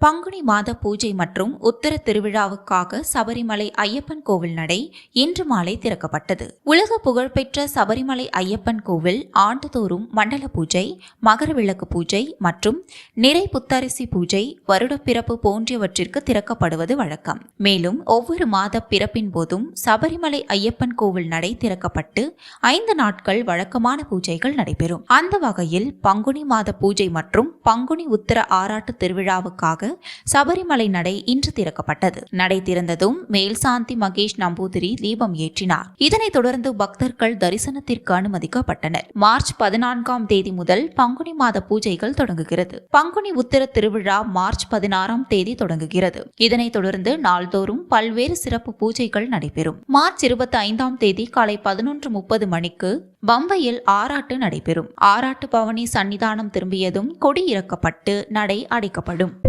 பங்குனி மாத பூஜை மற்றும் உத்தர திருவிழாவுக்காக சபரிமலை ஐயப்பன் கோவில் நடை இன்று மாலை திறக்கப்பட்டது. உலக புகழ்பெற்ற சபரிமலை ஐயப்பன் கோவில் ஆண்டுதோறும் மண்டல பூஜை மகர விளக்கு பூஜை மற்றும் நிறை புத்தரிசி பூஜை வருடப்பிறப்பு போன்றவற்றிற்கு திறக்கப்படுவது வழக்கம். மேலும் ஒவ்வொரு மாத பிறப்பின் போதும் சபரிமலை ஐயப்பன் கோவில் நடை திறக்கப்பட்டு ஐந்து நாட்கள் வழக்கமான பூஜைகள் நடைபெறும். அந்த வகையில் பங்குனி மாத பூஜை மற்றும் பங்குனி உத்தர ஆராட்டு திருவிழாவுக்காக சபரிமலை நடை இன்று திறக்கப்பட்டது. நடை திறந்ததும் மேல்சாந்தி மகேஷ் நம்பூதிரி தீபம் ஏற்றினார். இதனைத் தொடர்ந்து பக்தர்கள் தரிசனத்திற்கு அனுமதிக்கப்பட்டனர். மார்ச் பதினான்காம் தேதி முதல் பங்குனி மாத பூஜைகள் தொடங்குகிறது. பங்குனி உத்திர திருவிழா மார்ச் பதினாறாம் தேதி தொடங்குகிறது. இதனைத் தொடர்ந்து நாள்தோறும் பல்வேறு சிறப்பு பூஜைகள் நடைபெறும். மார்ச் இருபத்தி ஐந்தாம் தேதி காலை பதினொன்று முப்பது மணிக்கு பம்பையில் ஆராட்டு நடைபெறும். ஆராட்டு பவனி சன்னிதானம் திரும்பியதும் கொடி இறக்கப்பட்டு நடை அடைக்கப்படும்.